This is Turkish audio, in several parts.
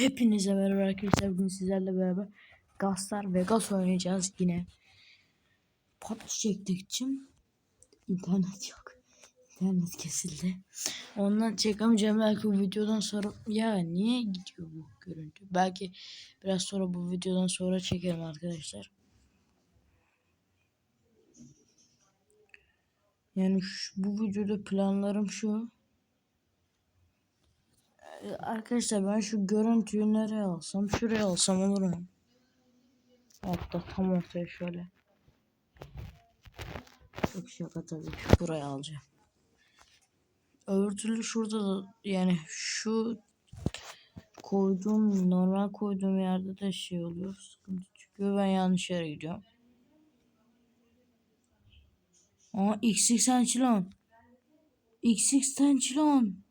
Hepinize merhaba arkadaşlar. Bugün sizlerle beraber Gastar Vegas oynayacağız yine. PUBG çektik için internet yok. İnternet kesildi. Ondan çekemeyeceğim belki bu videodan sonra. Ya niye gidiyor bu görüntü? Belki biraz sonra bu videodan sonra çekerim arkadaşlar. Yani şu, bu videoda planlarım şu. Arkadaşlar ben şu görüntüyü nereye alsam? Şuraya alsam olur mu? Hatta tam ortaya şöyle. Çok şaka tabii. Buraya alacağım. Öbür türlü şurada da yani şu koyduğum normal koyduğum yerde de şey oluyor. Sıkıntı çıkıyor. Ben yanlış yere gidiyorum. Aa XX Tençilon. XX Tençilon.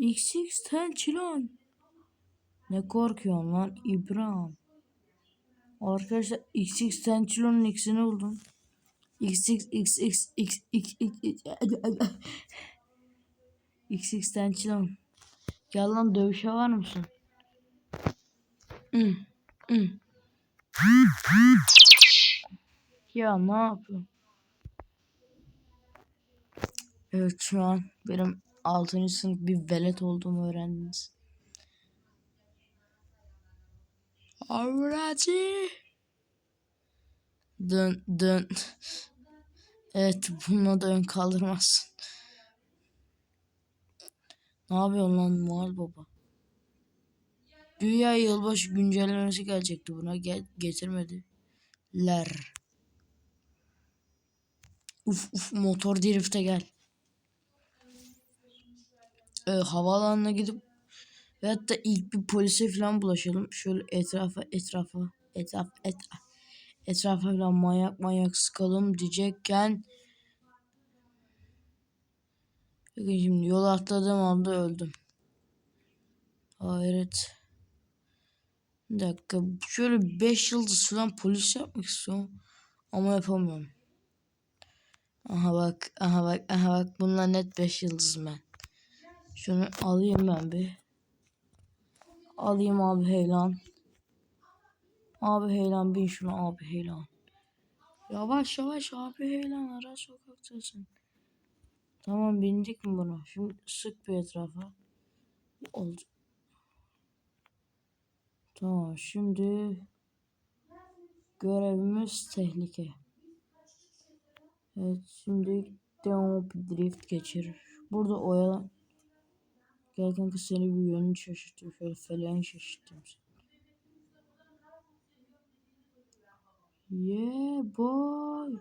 XX Tençilon. Ne korkuyorsun lan İbrahim? Arkadaşlar XX Tençilon'un X'ini buldum. XX XX X X X XX Tençilon. Gel lan dövüşe var mısın? Hı, hı. Ya ne yapıyorsun? Evet şu an benim 6. sınıf bir velet olduğumu öğrendiniz. Avracı. Dön dön. Evet bununla da ön kaldırmazsın. Ne yapıyorsun lan Muhal Baba? Dünya yılbaşı güncellemesi gelecekti buna. Gel getirmedi. Ler. Uf uf motor drift'e gel. Ee, havaalanına gidip ve hatta ilk bir polise falan bulaşalım. Şöyle etrafa etrafa etraf etraf etrafa falan manyak manyak sıkalım diyecekken Bakın şimdi yola atladığım anda öldüm. Hayret. Bir dakika. Şöyle 5 yıldız falan polis yapmak istiyorum. Ama yapamıyorum. Aha bak. Aha bak. Aha bak. Bunlar net 5 yıldız ben. Şunu alayım ben bir. Alayım abi heylan. Abi heylan bin şunu abi heylan. Yavaş yavaş abi heylan ara sokaktasın. Tamam bindik mi buna? Şimdi sık bir etrafa. Oldu. Tamam şimdi görevimiz tehlike. Evet şimdi devam drift geçir. Burada oyalan. Gel kanka seni bir yönünü şaşırtayım. Şöyle feleğini şaşırtayım. Yeah boy.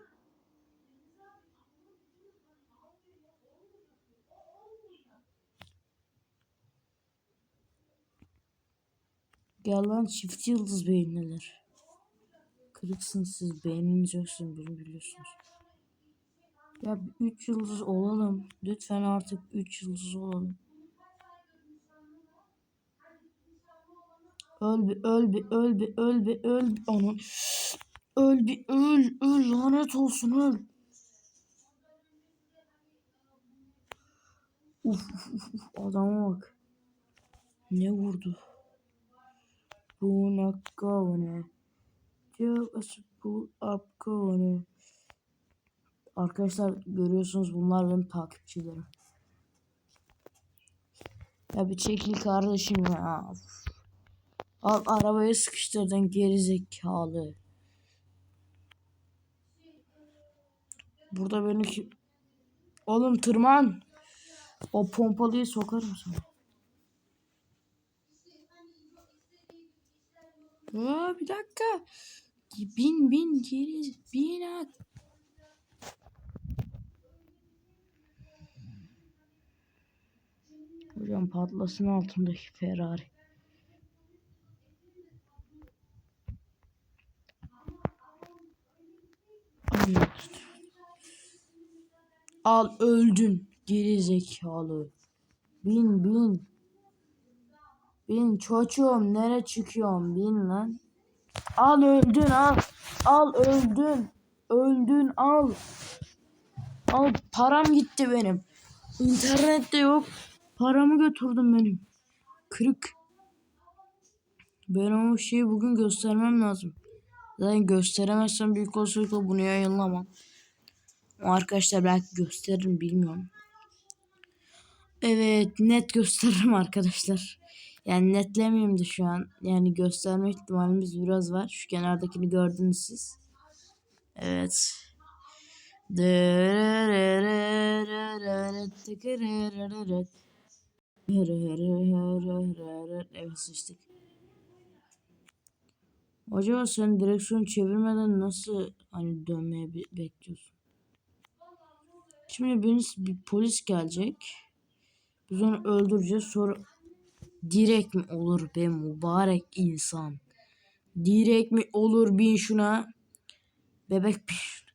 Gel lan çift yıldız beyinliler. Kırıksınız siz beyniniz yoksun bunu biliyorsunuz. Ya 3 yıldız olalım. Lütfen artık 3 yıldız olalım. Öl bir öl bir öl bir öl bir öl bir onu. Öl bir öl öl lanet olsun öl. Uf, uf, uf, uf adama bak. Ne vurdu? Buna kavane. Just pull up kavane. Arkadaşlar görüyorsunuz bunlar benim takipçilerim. Ya bir çekil kardeşim ya. Al arabaya sıkıştırdın geri zekalı. Burada beni kim... Oğlum tırman. O pompalıyı sokarım sana. Aa, bir dakika. Bin bin geri bin at. Hocam patlasın altındaki Ferrari. Al öldün geri zekalı. Bin bin. Bin çocuğum nere çıkıyorum bin lan. Al öldün al. Al öldün. Öldün al. Al param gitti benim. İnternet de yok. Paramı götürdüm benim. Kırık. Ben o şeyi bugün göstermem lazım. Zaten gösteremezsem büyük olasılıkla bunu yayınlamam. Ama arkadaşlar belki gösteririm bilmiyorum. Evet net gösteririm arkadaşlar. Yani netlemeyeyim de şu an. Yani gösterme ihtimalimiz biraz var. Şu kenardakini gördünüz siz. Evet. Evet sıçtık. Acaba sen direksiyon çevirmeden nasıl hani dönmeye be- bekliyorsun? Şimdi birisi, bir polis gelecek. Biz onu öldüreceğiz. Sonra direkt mi olur be mübarek insan? Direkt mi olur bin şuna? Bebek bin şuna.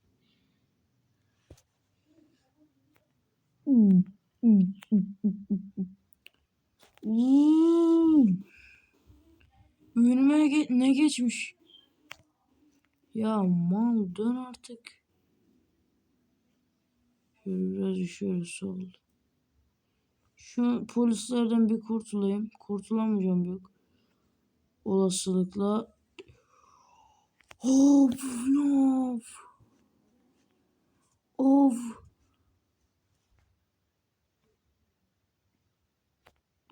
Önüme ge- ne geçmiş? Ya mal dön artık. Şöyle biraz şöyle sol. Şu polislerden bir kurtulayım. Kurtulamayacağım büyük. Olasılıkla. Of of. Of.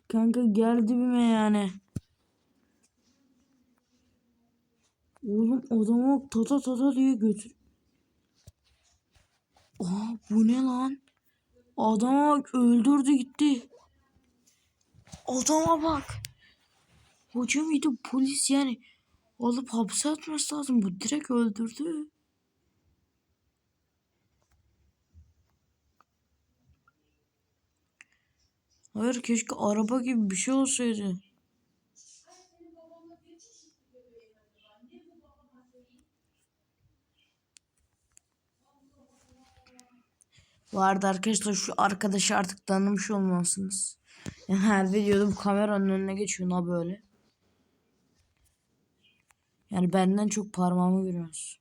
Kanka gel dibime yani. Oğlum adamı tata tata diye götür. Aa bu ne lan? Adama öldürdü gitti. Adama bak. Hocam de polis yani alıp hapse atması lazım. Bu direkt öldürdü. Hayır keşke araba gibi bir şey olsaydı. Vardı arkadaşlar şu arkadaşı artık tanımış olmalısınız. Yani her videoda bu kameranın önüne geçiyor ne böyle. Yani benden çok parmağımı görüyorsunuz.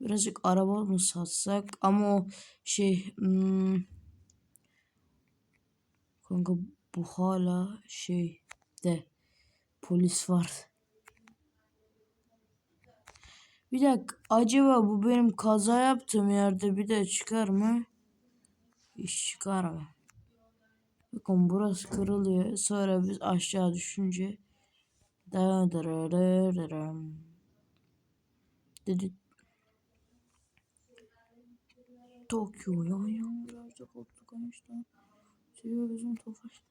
Birazcık araba mı satsak ama o şey hmm, kanka bu hala şey de polis var. Bir dakika acaba bu benim kaza yaptığım yerde bir de çıkar mı? Hiç çıkar mı? Bakın burası kırılıyor. Sonra biz aşağı düşünce dedi Tokyo yan yağmurlarda koptu kamışlar. Seviyor bizim tofaş.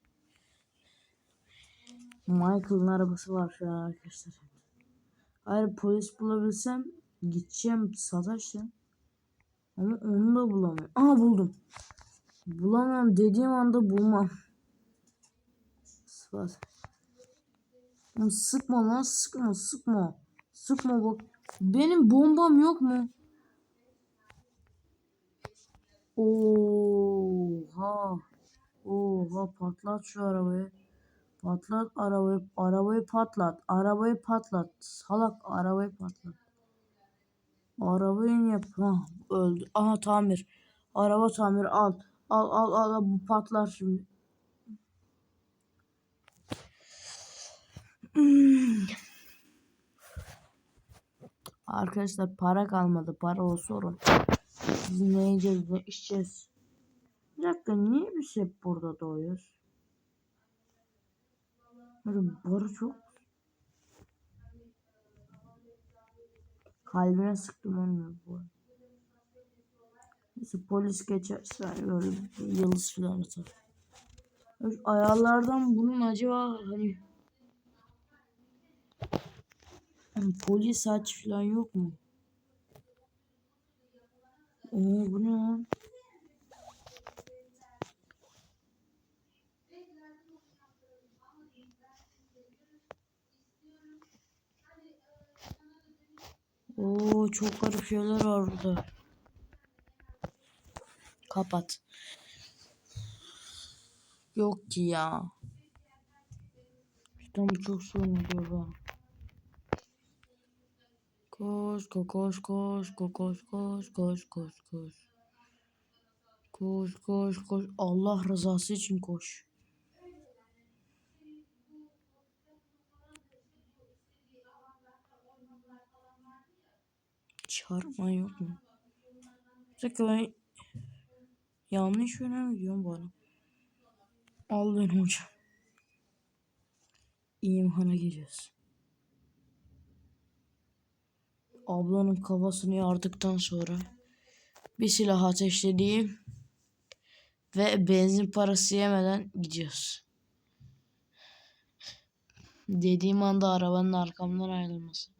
Michael'ın arabası var şu an arkadaşlar. Hayır polis bulabilsem gideceğim sataşla. Ama onu da bulamıyorum. Aha buldum. Bulamam dediğim anda bulmam. Sıfat. Sıkma lan sıkma sıkma. Sıkma bak. Benim bombam yok mu? Oha. Oha patlat şu arabayı. Patlat arabayı. Arabayı patlat. Arabayı patlat. Salak arabayı patlat. Arabayı yap. Hah, öldü. Aha tamir. Araba tamir al. Al al al, bu patlar şimdi. Hmm. Arkadaşlar para kalmadı. Para o sorun. Biz ne yiyeceğiz ne içeceğiz. Bir dakika niye biz hep burada doğuyoruz? Böyle barı çok. Kalbine sıktım onu bu. Neyse polis geçerse böyle yıldız falan atar. Ayarlardan bunun acaba hani Hani polis aç falan yok mu? Oo bu ne lan? Oo çok garip şeyler var burada. Kapat. Yok ki ya. İşte çok sorun ediyor. Koş koş koş koş koş koş koş koş koş koş. Koş koş koş. Allah rızası için koş. Çarpma yok mu? Bir dakika ben yanlış yöne mi gidiyorum bana? Al beni hocam. İmhana giriyoruz. Ablanın kafasını yardıktan sonra bir silah ateşlediğim ve benzin parası yemeden gidiyoruz. Dediğim anda arabanın arkamdan ayrılması.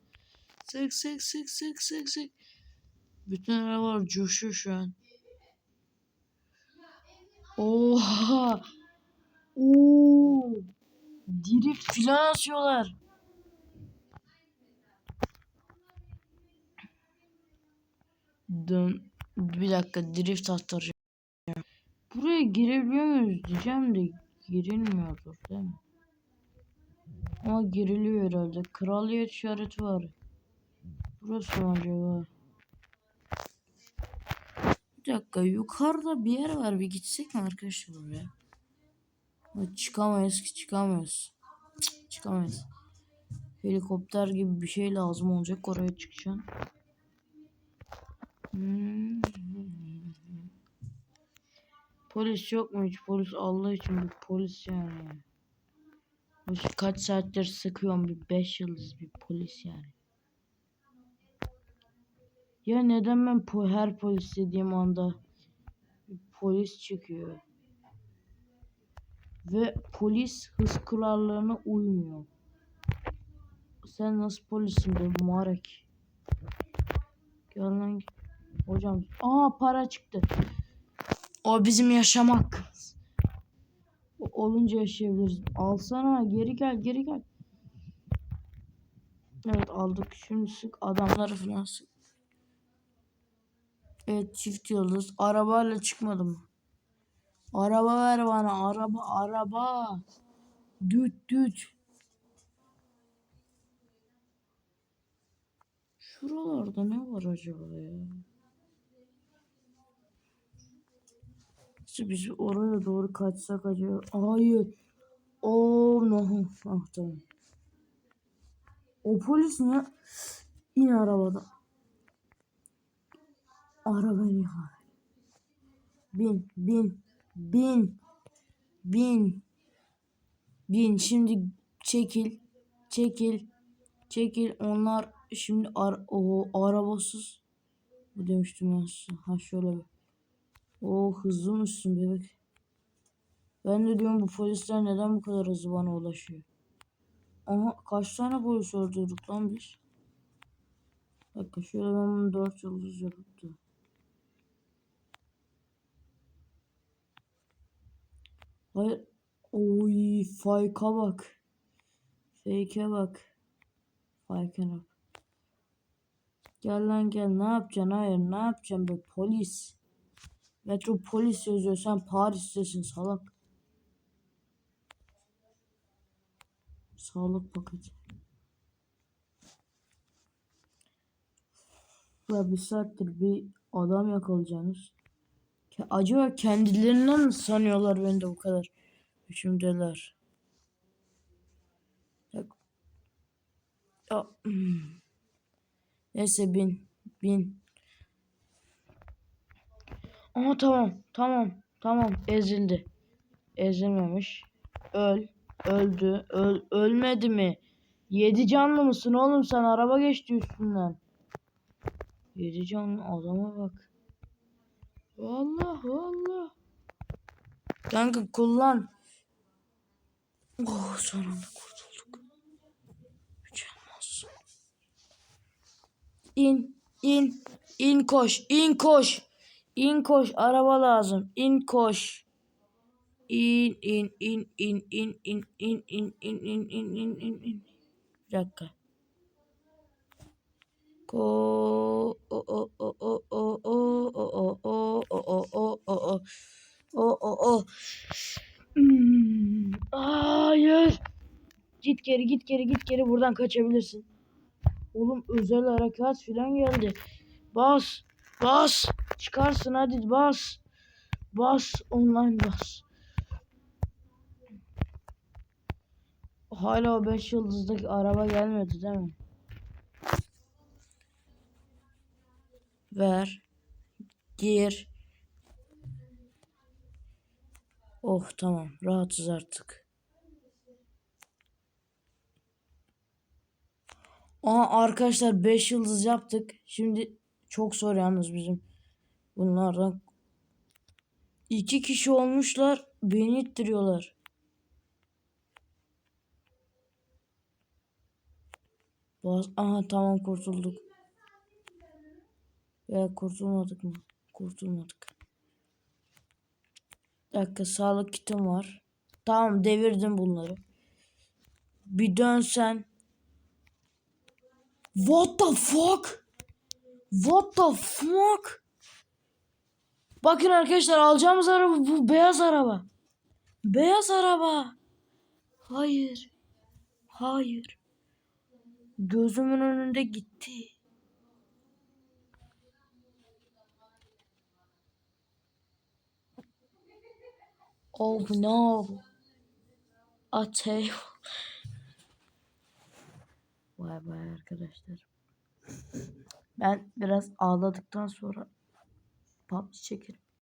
Sık sık sık sık sık sık. Bütün arabalar coşuyor şu an. Oha! Oo! Drift filan atıyorlar. Dön. Bir dakika drift attıracağım. Buraya girebiliyor muyuz diyeceğim de girilmiyordur değil mi? Ama giriliyor herhalde. Kraliyet işareti var. Burası mı acaba? Bir dakika yukarıda bir yer var. Bir gitsek mi arkadaşlar oraya? Ama Çıkamayız ki çıkamayız. Cık, çıkamayız. Helikopter gibi bir şey lazım olacak oraya çıkacaksın. Hmm. Polis yok mu hiç? Polis Allah için bir polis yani. Kaç saattir sıkıyorum bir 5 yıldız bir polis yani. Ya neden ben po her polis dediğim anda polis çıkıyor? Ve polis hız kurallarına uymuyor. Sen nasıl polissin be mübarek? Gel. Hocam. Aa para çıktı. O bizim yaşam hakkımız. Olunca yaşayabiliriz. Alsana geri gel geri gel. Evet aldık. Şimdi sık adamları falan sık. Evet çift yıldız. Arabayla çıkmadım. Araba ver bana. Araba araba. Düt düt. Şuralarda ne var acaba ya? Biz oraya doğru kaçsak acaba? Hayır. Oh no. Ah tamam. O polis ne? İn arabadan. Arabayı yıkar. Bin, bin, bin, bin, bin. Şimdi çekil, çekil, çekil. Onlar şimdi ar o arabasız. Bu demiştim ben. Ha şöyle bir. O hızlı mısın bebek? Ben de diyorum bu polisler neden bu kadar hızlı bana ulaşıyor? Aha kaç tane polis öldürdük lan biz? Dakika şöyle ben bunu 4 yıldız yapıp Hayır. Oy fake'a bak. Fake'e bak. Fake'e bak. Gel lan gel ne yapacaksın hayır ne yapacaksın be polis. Metropolis yazıyor sen Paris'tesin salak. Sağlık paketi. Ya bir saattir bir adam yakalayacaksınız. Acaba kendilerinden mi sanıyorlar beni de bu kadar? Üçümdeler. Neyse bin. Bin. Aha tamam. Tamam. Tamam. Ezildi. Ezilmemiş. Öl. Öldü. Öl, ölmedi mi? Yedi canlı mısın oğlum sen? Araba geçti üstünden. Yedi canlı adama bak. Vallahi vallahi. Kanka kullan. Oh son anda kurtulduk. Mükemmel. İn, in, in koş, in koş. İn koş, araba lazım. İn koş. İn, in, in, in, in, in, in, in, in, in, in, in, in, in. Bir dakika. Ko o o o o o o o o o o o o o o Hmm, Hayır. Git geri git geri git geri buradan kaçabilirsin. Oğlum özel harekat filan geldi. Bas. Bas. Çıkarsın hadi bas. Bas. Online bas. Hala o 5 yıldızdaki araba gelmedi değil mi? Ver. Gir. Oh tamam. Rahatız artık. Aa arkadaşlar 5 yıldız yaptık. Şimdi çok zor yalnız bizim bunlardan. iki kişi olmuşlar. Beni ittiriyorlar. Aha tamam kurtulduk. Veya kurtulmadık mı? Kurtulmadık. Bir dakika sağlık kitim var. Tamam devirdim bunları. Bir dönsen. What the fuck? What the fuck? Bakın arkadaşlar alacağımız araba bu beyaz araba. Beyaz araba. Hayır. Hayır. Gözümün önünde gitti. Oh no. A table. Vay vay arkadaşlar. Ben biraz ağladıktan sonra PUBG çekerim.